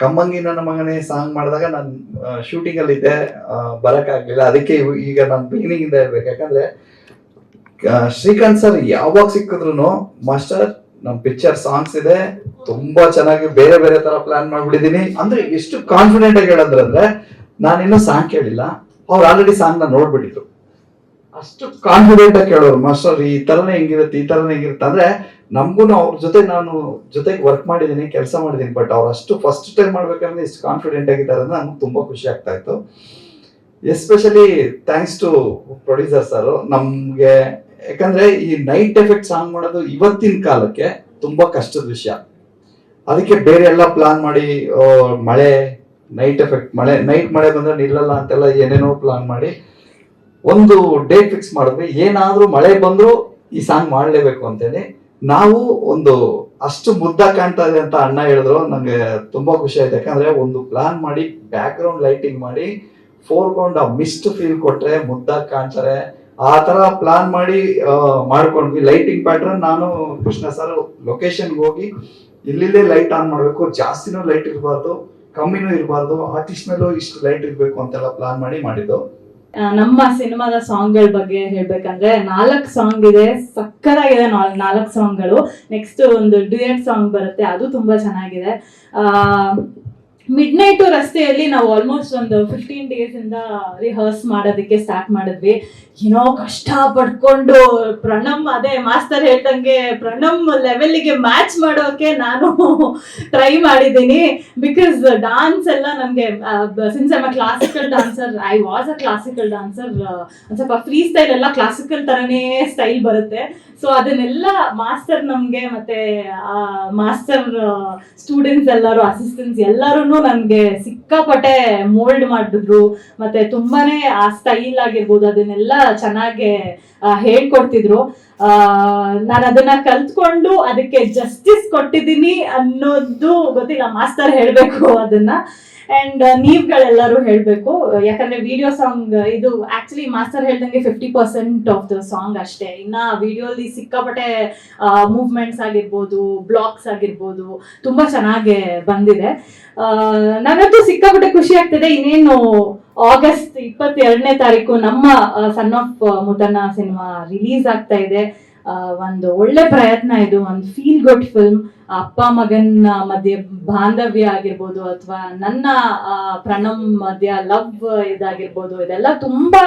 ಕಮ್ಮಂಗಿನ ನಮ್ಮ ಮಗನೇ ಸಾಂಗ್ ಮಾಡಿದಾಗ ನಾನು ಶೂಟಿಂಗ್ ಅಲ್ಲಿ ಇದ್ದೆ ಬರಕ್ ಆಗ್ಲಿಲ್ಲ ಅದಕ್ಕೆ ಈಗ ನಾನು ಬಿಗಿನಿಂಗ್ ಇಂದ ಇರ್ಬೇಕು ಯಾಕಂದ್ರೆ ಶ್ರೀಕಾಂತ್ ಸರ್ ಯಾವಾಗ ಸಿಕ್ಕಿದ್ರು ಮಾಸ್ಟರ್, ನಮ್ ಪಿಕ್ಚರ್ ಸಾಂಗ್ಸ್ ಇದೆ. ತುಂಬಾ ಚೆನ್ನಾಗಿ ಬೇರೆ ಬೇರೆ ತರ ಪ್ಲಾನ್ ಮಾಡ್ಬಿಟ್ಟಿದೀನಿ ಅಂದ್ರೆ ಎಷ್ಟು ಕಾನ್ಫಿಡೆಂಟ್ ಆಗಿ ಹೇಳಂದ್ರೆ ನಾನಿನ್ನೂ ಸಾಂಗ್ ಕೇಳಿಲ್ಲ. ಅವ್ರು ಆಲ್ರೆಡಿ ಸಾಂಗ್ನ ನೋಡ್ಬಿಟ್ಟಿದ್ರು. ಅಷ್ಟು ಕಾನ್ಫಿಡೆಂಟ್ ಆಗಿ ಕೇಳೋರು ಮಾಸ್ಟರ್, ಈ ತರನೇ ಹೆಂಗಿರುತ್ತೆ, ಈ ತರನೇ ಹೆಂಗಿರುತ್ತೆ. ಅಂದ್ರೆ ನಮಗೂ ಅವ್ರ ಜೊತೆ ನಾನು ಜೊತೆಗೆ ವರ್ಕ್ ಮಾಡಿದ್ದೀನಿ, ಕೆಲಸ ಮಾಡಿದ್ದೀನಿ ಬಟ್ ಅವ್ರು ಅಷ್ಟು ಫಸ್ಟ್ ಟೈಮ್ ಮಾಡ್ಬೇಕಂದ್ರೆ ಇಷ್ಟು ಕಾನ್ಫಿಡೆಂಟ್ ಆಗಿದ್ದಾರೆ ಅಂದ್ರೆ ನಮ್ಗೆ ತುಂಬಾ ಖುಷಿ ಆಗ್ತಾ ಇತ್ತು. Especially thanks to producer sir, ನಮಗೆ ಯಾಕಂದ್ರೆ ಈ ನೈಟ್ ಎಫೆಕ್ಟ್ ಸಾಂಗ್ ಮಾಡೋದು ಇವತ್ತಿನ ಕಾಲಕ್ಕೆ ತುಂಬಾ ಕಷ್ಟದ ವಿಷಯ. ಅದಕ್ಕೆ ಬೇರೆ ಎಲ್ಲ ಪ್ಲಾನ್ ಮಾಡಿ ಮಳೆ ನೈಟ್ ಎಫೆಕ್ಟ್ ಮಳೆ ನೈಟ್ ಮಳೆ ಬಂದ್ರೆ ನಿಲ್ಲಲ್ಲ ಅಂತೆಲ್ಲ ಏನೇನೋ ಪ್ಲಾನ್ ಮಾಡಿ ಒಂದು ಡೇಟ್ ಫಿಕ್ಸ್ ಮಾಡಿದ್ವಿ. ಏನಾದ್ರೂ ಮಳೆ ಬಂದ್ರು ಈ ಸಾಂಗ್ ಮಾಡಲೇಬೇಕು ಅಂತೇಳಿ ನಾವು ಒಂದು ಅಷ್ಟು ಮುದ್ದ ಕಾಣ್ತಾ ಇದೆ ಅಂತ ಅಣ್ಣ ಹೇಳಿದ್ರು. ನಂಗೆ ತುಂಬಾ ಖುಷಿ ಆಯ್ತು. ಯಾಕಂದ್ರೆ ಒಂದು ಪ್ಲಾನ್ ಮಾಡಿ ಬ್ಯಾಕ್ ಗ್ರೌಂಡ್ ಲೈಟಿಂಗ್ ಮಾಡಿ ಫೋರ್ ಗ್ರೌಂಡ್ ಆ ಮಿಸ್ಟ್ ಫೀಲ್ ಕೊಟ್ರೆ ಮುದ್ದಾಗಿ ಕಾಣ್ತಾರೆ. ಆ ತರ ಪ್ಲಾನ್ ಮಾಡಿ ಮಾಡ್ಕೊಂಡ್ವಿ. ಲೈಟಿಂಗ್ ಪ್ಯಾಟರ್ನ್ ನಾನು, ಕೃಷ್ಣ ಸರ್ ಲೊಕೇಶನ್ಗೆ ಹೋಗಿ, ಇಲ್ಲಿಲ್ಲೇ ಲೈಟ್ ಆನ್ ಮಾಡ್ಬೇಕು. ಜಾಸ್ತಿನೂ ಲೈಟ್ ಇರಬಾರ್ದು, ಕಮ್ಮಿನೂ ಇರಬಾರ್ದು ಆರ್ಟಿಸ್ಟ್ ಮೇಲೂ ಇಷ್ಟು ಲೈಟ್ ಇರಬೇಕು ಅಂತೆಲ್ಲ ಪ್ಲಾನ್ ಮಾಡಿ ಮಾಡಿದ್ದು. ನಮ್ಮ ಸಿನಿಮಾದ ಸಾಂಗ್ಗಳ ಬಗ್ಗೆ ಹೇಳ್ಬೇಕಂದ್ರೆ ನಾಲ್ಕು ಸಾಂಗ್ ಇದೆ ಸಕ್ಕರಾಗಿದೆ ನಾಲ್ಕು ಸಾಂಗ್ಗಳು. ನೆಕ್ಸ್ಟ್ ಒಂದು ಡ್ಯೂಯೆಟ್ ಸಾಂಗ್ ಬರುತ್ತೆ, ಅದು ತುಂಬಾ ಚೆನ್ನಾಗಿದೆ. ಮಿಡ್ ನೈಟ್ ರಸ್ತೆಯಲ್ಲಿ ನಾವು ಆಲ್ಮೋಸ್ಟ್ ಒಂದು ಫಿಫ್ಟೀನ್ ಡೇಸ್ ಇಂದ ರಿಹರ್ಸ್ ಮಾಡೋದಕ್ಕೆ ಸ್ಟಾರ್ಟ್ ಮಾಡಿದ್ವಿ. ಏನೋ ಕಷ್ಟ ಪಡ್ಕೊಂಡು ಪ್ರಣಮ್ ಅದೇ ಮಾಸ್ತರ್ ಹೇಳ್ದಂಗೆ ಪ್ರಣಮ್ ಲೆವೆಲ್ಗೆ ಮ್ಯಾಚ್ ಮಾಡೋಕೆ ನಾನು ಟ್ರೈ ಮಾಡಿದ್ದೀನಿ. ಬಿಕಾಸ್ ಡಾನ್ಸ್ ಎಲ್ಲ ನನಗೆ since I a classical dancer I was a classical dancer ಒಂದು ಸ್ವಲ್ಪ ಫ್ರೀ ಸ್ಟೈಲ್ ಎಲ್ಲ ಕ್ಲಾಸಿಕಲ್ ತರನೇ ಸ್ಟೈಲ್ ಬರುತ್ತೆ. ಸೊ ಅದನ್ನೆಲ್ಲ ಮಾಸ್ಟರ್ ನಮ್ಗೆ ಮತ್ತೆ ಮಾಸ್ಟರ್ ಸ್ಟೂಡೆಂಟ್ಸ್ ಎಲ್ಲರೂ ಅಸಿಸ್ಟೆಂಟ್ಸ್ ಎಲ್ಲರೂ ನನಗೆ ಸಿಕ್ಕಾಪಟ್ಟೆ ಮೋಲ್ಡ್ ಮಾಡಿದ್ರು ಮತ್ತೆ ತುಂಬಾನೇ ಆ ಸ್ಟೈಲ್ ಆಗಿರ್ಬೋದು ಅದನ್ನೆಲ್ಲ ಚೆನ್ನಾಗಿ ಆ, ಹೇಳ್ಕೊಡ್ತಿದ್ರು. ನಾನು ಅದನ್ನ ಕಲ್ತ್ಕೊಂಡು ಅದಕ್ಕೆ ಜಸ್ಟಿಸ್ ಕೊಟ್ಟಿದ್ದೀನಿ ಅನ್ನೋದು ಗೊತ್ತಿಲ್ಲ ಮಾಸ್ತರ್ ಹೇಳ್ಬೇಕು ಅದನ್ನ. ಅಂಡ್ ನೀವ್ಗಳೆಲ್ಲರೂ ಹೇಳ್ಬೇಕು ಯಾಕಂದ್ರೆ ವಿಡಿಯೋ ಸಾಂಗ್ ಇದು ಆಕ್ಚುಲಿ ಮಾಸ್ಟರ್ ಹೇಳ್ದಂಗೆ fifty percent of the song ಅಷ್ಟೇ. ಇನ್ನ ವಿಡಿಯೋಲಿ ಸಿಕ್ಕಾಪಟ್ಟೆ ಮೂವ್ಮೆಂಟ್ಸ್ ಆಗಿರ್ಬೋದು ಬ್ಲಾಕ್ಸ್ ಆಗಿರ್ಬೋದು, ತುಂಬಾ ಚೆನ್ನಾಗಿ ಬಂದಿದೆ. ನನಗೂ ಸಿಕ್ಕಾಪಟ್ಟೆ ಖುಷಿ ಆಗ್ತಿದೆ. ಇನ್ನೇನು ಆಗಸ್ಟ್ ಇಪ್ಪತ್ತೆರಡನೇ ತಾರೀಕು ನಮ್ಮ son of Mudanna cinema release ಆಗ್ತಾ ಇದೆ. ಒಂದು ಒಳ್ಳೆ ಪ್ರಯತ್ನ ಇದು, ಒಂದು ಫೀಲ್ ಗುಡ್ ಫಿಲ್ಮ್ ಅಪ್ಪ ಮಗನ ಮಧ್ಯೆ ಬಾಂಧವ್ಯ ಆಗಿರ್ಬೋದು ಅಥವಾ ನನ್ನ ಪ್ರಣಮ್ ಮಧ್ಯ ಲವ್ ಇದಾಗಿರ್ಬೋದು, ಇದೆಲ್ಲ ತುಂಬಾ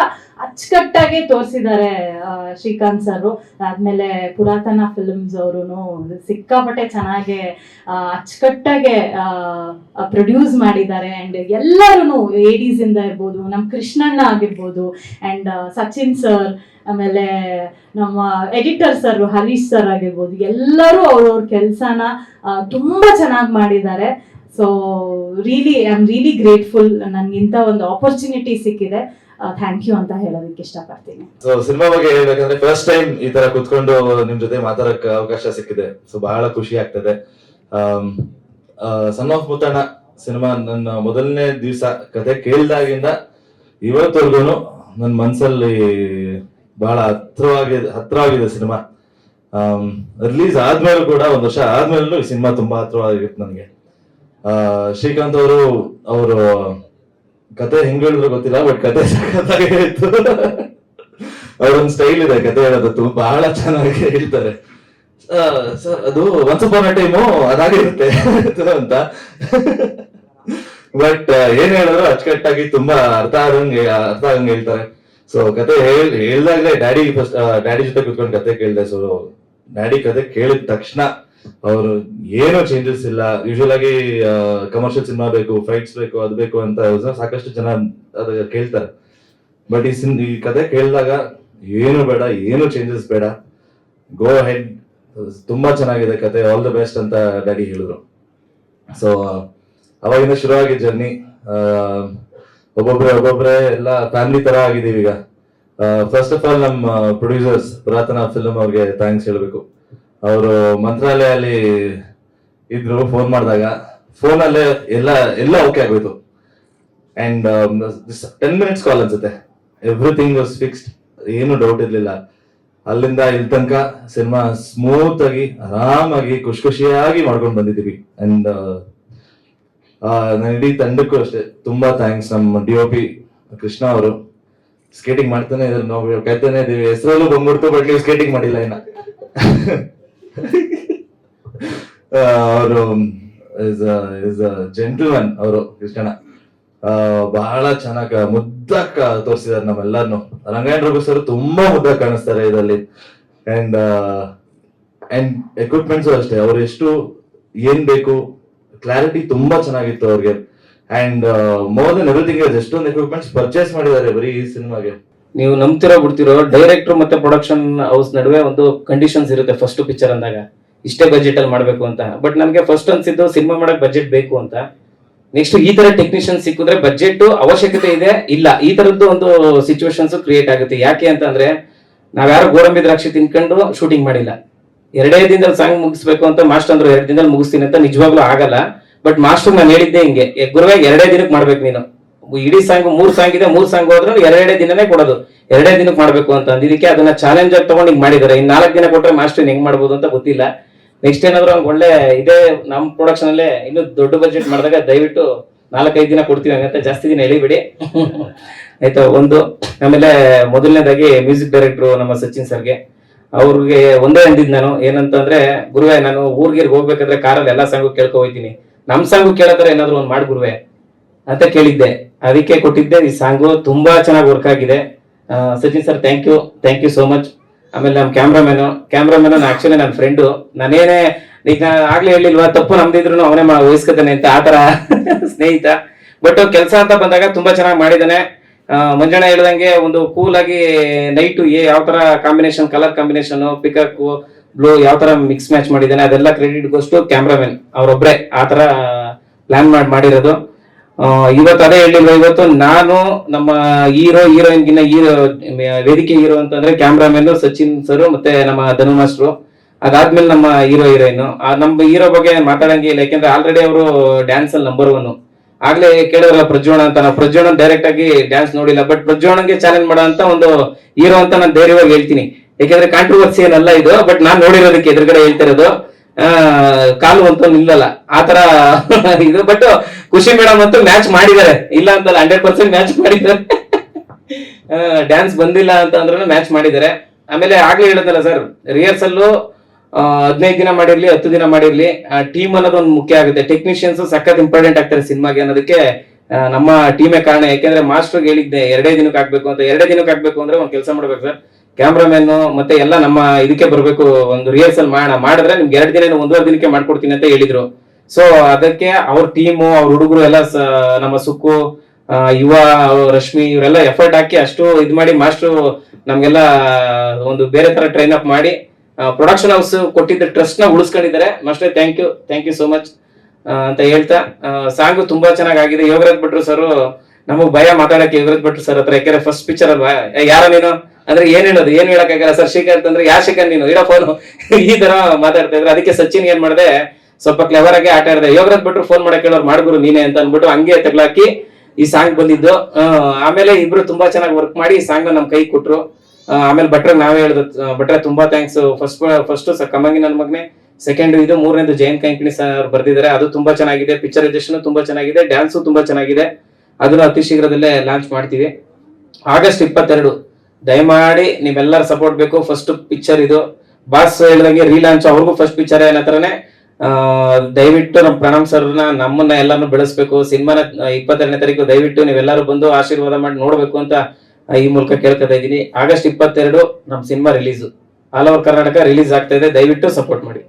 ಅಚ್ಚುಕಟ್ಟಾಗಿ ತೋರಿಸಿದ್ದಾರೆ ಶ್ರೀಕಾಂತ್ ಸರ್ ಆದ್ಮೇಲೆ ಪುರಾತನ ಫಿಲ್ಮ್ಸ್ ಅವರು ಸಿಕ್ಕಾಪಟ್ಟೆ ಚೆನ್ನಾಗಿ ಅಚ್ಚುಕಟ್ಟಾಗೆ ಪ್ರೊಡ್ಯೂಸ್ ಮಾಡಿದ್ದಾರೆ. ಅಂಡ್ ಎಲ್ಲರೂ ಏಡೀಸ್ ಇಂದ ಇರ್ಬೋದು ನಮ್ಮ ಕೃಷ್ಣಣ್ಣ ಆಗಿರ್ಬೋದು ಅಂಡ್ ಸಚಿನ್ ಸರ್ ಆಮೇಲೆ ನಮ್ಮ ಎಡಿಟರ್ ಸರ್ ಹರೀಶ್ ಸರ್ ಆಗಿರ್ಬೋದು, ಎಲ್ಲರೂ ಅವ್ರವ್ರ ಕೆಲಸನ ತುಂಬಾ ಚೆನ್ನಾಗಿ ಮಾಡಿದ್ದಾರೆ. So really I am really grateful ನನ್ಗಿಂತ ಒಂದು ಆಪರ್ಚುನಿಟಿ ಸಿಕ್ಕಿದೆ. ಥ್ಯಾಂಕ್ ಯು ಅಂತ ಹೇಳೋದಕ್ಕೆ ಇಷ್ಟಪಡ್ತೀನಿ. ಸೊ ಸಿನಿಮಾ ಬಗ್ಗೆ ಹೇಳ್ಬೇಕಂದ್ರೆ ಫಸ್ಟ್ ಟೈಮ್ ಈ ತರ ಕುತ್ಕೊಂಡು ನಿಮ್ ಜೊತೆ ಮಾತಾಡಕ್ ಅವಕಾಶ ಸಿಕ್ಕಿದೆ. ಸೊ ಬಹಳ ಖುಷಿ ಆಗ್ತದೆ. ಸನ್ ಆಫ್ ಮುತ್ತಣ್ಣ ಸಿನಿಮಾ ನನ್ನ ಮೊದಲನೇ ದಿವಸ ಕತೆ ಕೇಳಿದಾಗಿಂದ ಇವತ್ತವರೆಗೂ ನನ್ನ ಮನ್ಸಲ್ಲಿ ಬಹಳ ಹತ್ರವಾಗಿದೆ ಹತ್ರವಾಗಿದೆ ಸಿನಿಮಾ. ರಿಲೀಸ್ ಆದ್ಮೇಲೆ ಕೂಡ ಒಂದ್ ವರ್ಷ ಆದ್ಮೇಲೂ ಈ ಸಿನಿಮಾ ತುಂಬಾ ಹತ್ರವಾಗಿತ್ತು ನನಗೆ. ಶ್ರೀಕಾಂತ್ ಅವರು ಅವರು ಕತೆ ಹೆಂಗ್ ಹೇಳಿದ್ರು ಗೊತ್ತಿಲ್ಲ ಬಟ್ ಕತೆ ಇತ್ತು. ಅವ್ರೊಂದು ಸ್ಟೈಲ್ ಇದೆ, ಕತೆ ಹೇಳೋದು ತುಂಬ ಬಹಳ ಚೆನ್ನಾಗಿ ಹೇಳ್ತಾರೆ. ಸರ್, ಅದು ಅಪಾನ್ ಅ ಟೈಮು ಅದಾಗಿರುತ್ತೆ ಅಂತ. ಬಟ್ ಏನ್ ಹೇಳಿದ್ರು ಅಚ್ಚುಕಟ್ಟಾಗಿ ತುಂಬಾ ಅರ್ಥ ಆಗಂಗೆ ಅರ್ಥ ಆಗಂಗೆ ಹೇಳ್ತಾರೆ. ಸೊ ಕತೆ ಹೇಳ್, ಹೇಳ್ದಾಗ್ಲೇ ಡ್ಯಾಡಿ ಫಸ್ಟ್ ಡ್ಯಾಡಿ ಜೊತೆ ಕುತ್ಕೊಂಡು ಕತೆ ಕೇಳಿದೆ ಸೊ ಡ್ಯಾಡಿ ಕತೆ ಕೇಳಿದ ತಕ್ಷಣ ಅವರು, ಏನೋ ಚೇಂಜಸ್ ಇಲ್ಲ. ಯೂಶುವಲ್ ಆಗಿ ಕಮರ್ಷಿಯಲ್ ಸಿನಿಮಾ ಬೇಕು ಫೈಟ್ಸ್ ಬೇಕು, ಅದು ಬೇಕು ಅಂತ ಸಾಕಷ್ಟು ಜನ ಅದ ಕೇಳ್ತಾರೆ. ಬಟ್ ಈ ಸಿನ್, ಈ ಕತೆ ಕೇಳಿದಾಗ, ಏನು ಬೇಡ, ಏನು ಚೇಂಜಸ್ ಬೇಡ. ಗೋ ಹೆಡ್ ತುಂಬಾ ಚೆನ್ನಾಗಿದೆ ಕತೆ. ಆಲ್ ದ ಬೆಸ್ಟ್ ಅಂತ ಡ್ಯಾಡಿ ಹೇಳಿದ್ರು. ಸೊ ಅವಾಗಿಂದ ಶುರುವಾಗಿ ಜರ್ನಿ. ಒಬ್ಬೊಬ್ರೆ ಒಬ್ಬೊಬ್ರೆ ಎಲ್ಲ ಫ್ಯಾಮಿಲಿ ತರ ಆಗಿದೀವಿ ಈಗ. ಫಸ್ಟ್ ಆಫ್ ಆಲ್ ನಮ್ಮ ಪ್ರೊಡ್ಯೂಸರ್ಸ್ ಪುರಾತನ ಫಿಲ್ಮ್ ಅವ್ರಿಗೆ ಥ್ಯಾಂಕ್ಸ್ ಹೇಳಬೇಕು. ಅವರು ಮಂತ್ರಾಲಯ ಅಲ್ಲಿ ಇದ್ರು ಫೋನ್ ಮಾಡಿದಾಗ ಫೋನಲ್ಲೇ ಎಲ್ಲ ಎಲ್ಲ ಓಕೆ ಆಗೋಯ್ತು. ಅಂಡ್ ಟೆನ್ ಮಿನಿಟ್ಸ್ ಕಾಲ್ ಅನ್ಸುತ್ತೆ. ಎವ್ರಿಥಿಂಗ್ ವಾಸ್ ಫಿಕ್ಸ್ಡ್ ಏನು ಡೌಟ್ ಇರ್ಲಿಲ್ಲ. ಅಲ್ಲಿಂದ ಇಲ್ಲಿ ತನಕ ಸಿನಿಮಾ ಸ್ಮೂತ್ ಆಗಿ, ಆರಾಮಾಗಿ, ಖುಷಿ ಖುಷಿಯಾಗಿ ಮಾಡ್ಕೊಂಡು ಬಂದಿದ್ದೀವಿ. ಅಂಡ್ ನನ್ನ ಇಡೀ ತಂಡಕ್ಕೂ ಅಷ್ಟೇ. ತುಂಬಾ ಥ್ಯಾಂಕ್ಸ್ ನಮ್ಮ ಡಿ ಒ ಪಿ ಕೃಷ್ಣ ಅವರು. ಸ್ಕೇಟಿಂಗ್ ಮಾಡ್ತಾನೆ ಇದ್ದಾರೆ ನಾವು ಕಾಯ್ತಾನೆ ಇದೀವಿ ಹೆಸರಲ್ಲೂ ಬಂದ್ಬಿಡ್ತು ಬಟ್ ನೀವು ಸ್ಕೇಟಿಂಗ್ ಮಾಡಿಲ್ಲ ಇನ್ನ. ಅವರು ಇಸ್ ಇಸ್ ಜೆಂಟಲ್ಮನ್ ಅವರು ಕೃಷ್ಣಣ್ಣ ಆ, ಬಹಳ ಚೆನ್ನಾಗ ಮುದ್ದಾಕ ತೋರಿಸಿದಾರೆ ನಮ್ಮೆಲ್ಲರನ್ನು ರಂಗಾಯಣ ರಘು ಸರ್ ತುಂಬಾ ಮುದ್ದ ಕಾಣಿಸ್ತಾರೆ ಇದರಲ್ಲಿ. ಅಂಡ್ ಅಂಡ್ ಎಕ್ವಿಪ್ಮೆಂಟ್ಸ್ ಅಷ್ಟೇ. ಅವ್ರು ಎಷ್ಟು ಏನ್ ಬೇಕು ಕ್ಲಾರಿಟಿ ತುಂಬಾ ಚೆನ್ನಾಗಿತ್ತು ಅವ್ರಿಗೆ. ಅಂಡ್ ಮೋರ್ ದನ್ ಎವ್ರಿಥಿಂಗ್ ಎಷ್ಟೊಂದು ಎಕ್ವಿಪ್ಮೆಂಟ್ಸ್ ಪರ್ಚೇಸ್ ಮಾಡಿದ್ದಾರೆ ಬರೀ ಈ ಸಿನಿಮಾಗೆ ನೀವು ನಂಬ್ತಿರೋ ಬಿಡ್ತಿರೋ ಡೈರೆಕ್ಟರ್ ಮತ್ತೆ ಪ್ರೊಡಕ್ಷನ್ ಹೌಸ್ ನಡುವೆ ಒಂದು ಕಂಡೀಷನ್ಸ್ ಇರುತ್ತೆ ಫಸ್ಟ್ ಪಿಕ್ಚರ್ ಅಂದಾಗ. ಇಷ್ಟೇ ಬಜೆಟ್ ಅಲ್ಲಿ ಮಾಡಬೇಕು ಅಂತ. ಬಟ್ ನಮಗೆ ಫಸ್ಟ್ ಅನ್ಸಿದ್ದು ಸಿನಿಮಾ ಮಾಡಕ್ ಬಜೆಟ್ ಬೇಕು ಅಂತ. ನೆಕ್ಸ್ಟ್ ಈ ತರ ಟೆಕ್ನಿಷಿಯನ್ ಸಿಕ್ಕಿದ್ರೆ ಬಜೆಟ್ ಅವಶ್ಯಕತೆ ಇದೆ? ಇಲ್ಲ. ಈ ತರದ್ದು ಒಂದು ಸಿಚುವೇಶನ್ಸ್ ಕ್ರಿಯೇಟ್ ಆಗುತ್ತೆ. ಯಾಕೆ ಅಂತಂದ್ರೆ, ನಾವ್ಯಾರು ಗೋರಂಬಿ ದ್ರಾಕ್ಷಿ ತಿನ್ಕೊಂಡು ಶೂಟಿಂಗ್ ಮಾಡಿಲ್ಲ. ಎರಡೇ ದಿನದಲ್ಲಿ ಸಾಂಗ್ ಮುಗಿಸ್ಬೇಕು ಅಂತ, ಮಾಸ್ಟರ್ ಅಂದ್ರು ಎರಡು ದಿನದಲ್ಲಿ ಮುಗಿಸ್ತೀನಿ ಅಂತ ನಿಜವಾಗ್ಲೂ ಆಗಲ್ಲ. ಬಟ್ ಮಾಸ್ಟರ್ ನಾನು ಹೇಳಿದ್ದೆ ಹಿಂಗೆ ಗುರುವಾಗಿ ಎರಡೇ ದಿನಕ್ಕೆ ಮಾಡ್ಬೇಕು ನೀನು. ಇಡೀ ಸಾಂಗ್, ಮೂರ್ ಸಾಂಗ್ ಇದೆ, ಮೂರ್ ಸಾಂಗ್ ಹೋದ್ರೆ ಎರಡೇ ದಿನನೇ ಕೊಡೋದು. ಎರಡೇ ದಿನಕ್ಕೆ ಮಾಡ್ಬೇಕು ಅಂತ ಅಂದಿದ್ದಕ್ಕೆ ಅದನ್ನ ಚಾಲೆಂಜ್ ಆಗಿ ತಗೊಂಡು ಹಿಂಗ್ ಮಾಡಿದಾರೆ ಇನ್ ನಾಲ್ಕು ದಿನ ಕೊಟ್ರೆ ಮಾಸ್ಟರ್ ಹೆಂಗ್ ಮಾಡ್ಬೋದು ಅಂತ ಗೊತ್ತಿಲ್ಲ. ನೆಕ್ಸ್ಟ್ ಏನಾದ್ರು ಅವ್ನಿಗೆ ಒಳ್ಳೆ ಇದೇ ನಮ್ ಪ್ರೊಡಕ್ಷನ್ ಅಲ್ಲೇ ಇನ್ನು ದೊಡ್ಡ ಬಜೆಟ್ ಮಾಡಿದಾಗ ದಯವಿಟ್ಟು ನಾಲ್ಕೈದು ದಿನ ಕೊಡ್ತೀವಿ ಹಂಗಂತ ಜಾಸ್ತಿ ದಿನ ಎಳಿಬಿಡಿ. ಆಯ್ತಾ, ಒಂದು. ಆಮೇಲೆ ಮೊದಲನೇದಾಗಿ ಮ್ಯೂಸಿಕ್ ಡೈರೆಕ್ಟರ್ ನಮ್ಮ ಸಚಿನ್ ಸರ್ಗೆ. ಅವ್ರಿಗೆ ಒಂದೇ ಅಂದಿದ್ ನಾನು. ಏನಂತಂದ್ರೆ, ಗುರುವೆ, ನಾನು ಊರ್ಗಿರ್ಗೆ ಹೋಗ್ಬೇಕಾದ್ರೆ ಕಾರಲ್ಲಿ ಎಲ್ಲಾ ಸಾಂಗು ಕೇಳ್ಕೊ ಹೋಯ್ತೀನಿ. ನಮ್ ಸಾಂಗು ಕೇಳೋತರ ಏನಾದ್ರು ಒಂದ್ ಮಾಡ್ಬಿಡುವೆ ಅಂತ ಕೇಳಿದ್ದೆ. ಅದಕ್ಕೆ ಕೊಟ್ಟಿದ್ದೆ. ಈ ಸಾಂಗು ತುಂಬಾ ಚೆನ್ನಾಗಿ ವರ್ಕ್ ಆಗಿದೆ. Sachin sir thank you thank you so much ಆಮೇಲೆ ನಮ್ಮ ಕ್ಯಾಮ್ರಾಮನ್ ಕ್ಯಾಮ್ರಾಮನ್ ಆಕ್ಚುಲಿ ನನ್ನ ಫ್ರೆಂಡು ನಾನೇನೇ ಈಗ ಆಗ್ಲೇ ಹೇಳಿಲ್ವಾ ತಪ್ಪು ನಮ್ದಿದ್ರು ಅವನೇ ವಹಿಸ್ಕೊತಾನೆ ಅಂತ ಆತರ ಸ್ನೇಹಿತ. ಬಟ್ ಕೆಲಸ ಅಂತ ಬಂದಾಗ ತುಂಬಾ ಚೆನ್ನಾಗಿ ಮಾಡಿದಾನೆ. ಆ, ಮಂಜಣ್ಣ ಹೇಳ್ದಂಗೆ ಒಂದು ಕೂಲ್ ಆಗಿ ನೈಟ್ ಯಾವ ತರ combination colour combination peacock blue ಯಾವ ತರ ಮಿಕ್ಸ್ ಮ್ಯಾಚ್ ಮಾಡಿದ್ದಾನೆ, ಅದೆಲ್ಲ ಕ್ರೆಡಿಟ್ ಗೋಸ್ಟು ಕ್ಯಾಮ್ರಾಮನ್ ಅವರೊಬ್ರೆ ಆ ತರ ಪ್ಲಾನ್ ಮಾಡಿ, ಮಾಡಿರೋದು. ಇವತ್ತು ಅದೇ ಹೇಳಿಲ್ವ ಇವತ್ತು ನಾನು ನಮ್ಮ ಹೀರೋ ಹೀರೋಯಿನ್ ಗಿನ್ನ ಹೀರೋ ವೇದಿಕೆ ಹೀರೋ ಅಂತಂದ್ರೆ ಕ್ಯಾಮ್ರಾಮನ್ ಸಚಿನ್ ಸರ್ ಮತ್ತೆ ನಮ್ಮ ಧನು ಮಾಸ್ಟ್ರು ಅದಾದ್ಮೇಲೆ ನಮ್ಮ ಹೀರೋ ಹೀರೋಯಿನ್ ನಮ್ಮ ಹೀರೋ ಬಗ್ಗೆ ಮಾತಾಡಂಗೆ ಇಲ್ಲ, ಯಾಕೆಂದ್ರೆ ಆಲ್ರೆಡಿ ಅವರು ಡ್ಯಾನ್ಸ್ ಅಲ್ಲಿ ನಂಬರ್ ಒನ್ ಆಗ್ಲೇ ಕೇಳೋರ ಪ್ರಜ್ವಣ ಅಂತ, ನಾವು ಪ್ರಜ್ವಣ ಡೈರೆಕ್ಟ್ ಆಗಿ ಡ್ಯಾನ್ಸ್ ನೋಡಿಲ್ಲ ಬಟ್ ಪ್ರಜ್ವಣಂಗೆ ಚಾಲೆಂಜ್ ಮಾಡೋ ಅಂತ ಒಂದು ಹೀರೋ ಅಂತ ನಾನು ಧೈರ್ಯವಾಗಿ ಹೇಳ್ತೀನಿ. ಯಾಕೆಂದ್ರೆ ಕಾಂಟ್ರವರ್ಸಿ ಏನಲ್ಲ ಇದು ಬಟ್ ನಾನ್ ನೋಡಿರೋದಕ್ಕೆ ಎದುರುಗಡೆ ಹೇಳ್ತಾ ಇರೋದು ಆ, ಕಾಲು ಅಂತೂ ನಿಲ್ಲಲ್ಲ. ಆತರ ಇದು ಬಟ್ ಖುಷಿ ಮೇಡಮ್ ಅಂತೂ ಮ್ಯಾಚ್ ಮಾಡಿದ್ದಾರೆ. ಇಲ್ಲ ಅಂತಲ್ಲ ಹಂಡ್ರೆಡ್ ಪರ್ಸೆಂಟ್ ಮ್ಯಾಚ್ ಮಾಡಿದ್ದಾರೆ. ಡ್ಯಾನ್ಸ್ ಬಂದಿಲ್ಲ ಅಂತ ಅಂದ್ರೂ ಮ್ಯಾಚ್ ಮಾಡಿದ್ದಾರೆ. ಆಮೇಲೆ ಆಗ್ಲೇ ಹೇಳಿದ್ನಲ್ಲ ಸರ್ ರಿಹರ್ಸಲ್ಲು ಹದಿನೈದು ದಿನ ಮಾಡಿರ್ಲಿ ಹತ್ತು ದಿನ ಮಾಡಿರ್ಲಿ ಟೀಮ್ ಅನ್ನೋದು ಒಂದು ಮುಖ್ಯ ಆಗುತ್ತೆ. ಟೆಕ್ನಿಷಿಯನ್ಸ್ ಸಖತ್ ಇಂಪಾರ್ಟೆಂಟ್ ಆಗ್ತಾರೆ ಸಿನಿಮಾಗೆ ಅನ್ನೋದಕ್ಕೆ ನಮ್ಮ ಟೀಮೇ ಕಾರಣ. ಯಾಕೆಂದ್ರೆ ಮಾಸ್ಟರ್ಗೆ ಹೇಳಿದ್ದೆ ಎರಡೇ ದಿನಕ್ಕೆ ಆಗ್ಬೇಕು ಅಂತ. ಎರಡೇ ದಿನಕ್ಕೆ ಆಗ್ಬೇಕು ಅಂದ್ರೆ ಒಂದು ಕೆಲಸ ಮಾಡ್ಬೇಕು ಸರ್ ಕ್ಯಾಮ್ರಾಮನ್ ಮತ್ತೆ ಎಲ್ಲ ನಮ್ಮ ಇದಕ್ಕೆ ಬರಬೇಕು ಒಂದು ರಿಹರ್ಸಲ್ ಮಾಡ ಮಾಡಿದ್ರೆ ನಿಮ್ಗೆ ಎರಡು ದಿನ ಒಂದೂವರೆ ದಿನಕ್ಕೆ ಮಾಡ್ಕೊಡ್ತೀನಿ ಅಂತ ಹೇಳಿದ್ರು. ಸೊ ಅದಕ್ಕೆ ಅವ್ರ ಟೀಮು ಅವ್ರ ಹುಡುಗರು ಎಲ್ಲ ನಮ್ಮ ಸುಕ್ಕು ಯುವ, ರಶ್ಮಿ, ಇವರೆಲ್ಲ ಎಫರ್ಟ್ ಹಾಕಿ ಅಷ್ಟು ಇದು ಮಾಡಿ ಮಾಸ್ಟ್ರು ನಮ್ಗೆಲ್ಲ, ಒಂದು ಬೇರೆ ತರ ಟ್ರೈನ್ ಅಪ್ ಮಾಡಿ ಪ್ರೊಡಕ್ಷನ್ ಹೌಸ್ ಕೊಟ್ಟಿದ್ದ ಟ್ರಸ್ಟ್ನ ಉಳಿಸ್ಕೊಂಡಿದ್ದಾರೆ. Master thank you thank you so much ಅಂತ ಹೇಳ್ತಾ ಸಾಂಗು ತುಂಬಾ ಚೆನ್ನಾಗಿ ಆಗಿದೆ ಯೋಗರಾಜ್ ಭಟ್ರು ಸರ್ ನಮಗ್ ಭಯ ಮಾತಾಡಕ್ಕೆ ಯೋಗರಾಜ್ ಭಟ್ರು ಸರ್ ಹತ್ರ, ಯಾಕೆಂದ್ರೆ ಫಸ್ಟ್ ಪಿಕ್ಚರ್ ಅಲ್ವಾ? ಯಾರ ನೀನು? ಅಂದ್ರೆ ಏನ್ ಹೇಳೋದು? ಏನ್ ಹೇಳಕ್ಕಾಗಲ್ಲ ಸರ್? ಶ್ರೀಕಾಂತ್ ಅಂದ್ರೆ ಯಾ ಶ್ರೀಕಾಂತ್ ನೀನು? ಇಡೋ ಫೋನ್ ಈ ತರ ಮಾತಾಡ್ತಾ ಇದ್ರೆ. ಅದಕ್ಕೆ ಸಚಿನ್ ಏನ್ ಮಾಡಿದೆ? ಸ್ವಲ್ಪ ಕ್ಲೆವರ್ ಆಗಿ ಆಟ ಆಡಿದೆ. ಯೋಗರಾಜ್ ಬಿಟ್ರು ಫೋನ್ ಮಾಡಕ್ ಹೇಳೋರು ಮಾಡ್ಗುರು ನೀನೆ ಅಂತ ಅನ್ಬಿಟ್ಟು ಹಂಗೆ ತಗ್ಲಾಕಿ ಈ ಸಾಂಗ್ ಬಂದಿದ್ದು. ಆಮೇಲೆ ಇಬ್ರು ತುಂಬಾ ಚೆನ್ನಾಗಿ ವರ್ಕ್ ಮಾಡಿ ಈ ಸಾಂಗ್ ನಮ್ ಕೈ ಕೊಟ್ರು. ಆಮೇಲೆ ಭಟ್ರ ನಾವೇ ಹೇಳ್ದು. ಭಟ್ರ ತುಂಬಾ ಥ್ಯಾಂಕ್ಸ್ ಫಸ್ಟ್ ಫಸ್ಟ್ ಕಮ್ಮಂಗಿ ನನ್ನ ಮಗ್ನೆ. ಸೆಕೆಂಡ್ ಇದು, ಮೂರನೇದು ಜೈನ್ ಕಂಕಣಿ ಸರ್ ಬರ್ದಿದ್ದಾರೆ ಅದು ತುಂಬಾ ಚೆನ್ನಾಗಿದೆ. ಪಿಕ್ಚರೈಸೇಷನ್ ತುಂಬಾ ಚೆನ್ನಾಗಿದೆ. ಡ್ಯಾನ್ಸು ತುಂಬಾ ಚೆನ್ನಾಗಿದೆ. ಅದನ್ನ ಅತಿ ಶೀಘ್ರದಲ್ಲೇ ಲಾಂಚ್ ಮಾಡ್ತೀವಿ. ಆಗಸ್ಟ್ ಇಪ್ಪತ್ತೆರಡು. ದಯಮಾಡಿ ನೀವೆಲ್ಲರ ಸಪೋರ್ಟ್ ಬೇಕು. ಫಸ್ಟ್ ಪಿಕ್ಚರ್ ಇದು. ಬಾಸ್ ಹೇಳ್ದಂಗೆ ರೀಲಾಂಚ್ ಅವ್ರಿಗೂ ಫಸ್ಟ್ ಪಿಕ್ಚರ್ ಏನ ಹತ್ರನೇ ಆ, ದಯವಿಟ್ಟು ನಮ್ಮ ಪ್ರಣಾಮ್ ಸರ್ನ ನಮ್ಮನ್ನ ಎಲ್ಲಾನು ಬೆಳೆಸ್ಬೇಕು. ಸಿನಿಮಾನ ಇಪ್ಪತ್ತೆರಡನೇ ತಾರೀಕು ದಯವಿಟ್ಟು ನೀವೆಲ್ಲರೂ ಬಂದು ಆಶೀರ್ವಾದ ಮಾಡಿ ನೋಡ್ಬೇಕು ಅಂತ ಈ ಮೂಲಕ ಕೇಳ್ಕೊತಾ ಇದ್ದೀನಿ. ಆಗಸ್ಟ್ ಇಪ್ಪತ್ತೆರಡು ನಮ್ಮ cinema release all over Karnataka release ಆಗ್ತಾ ಇದೆ. ದಯವಿಟ್ಟು ಸಪೋರ್ಟ್ ಮಾಡಿ.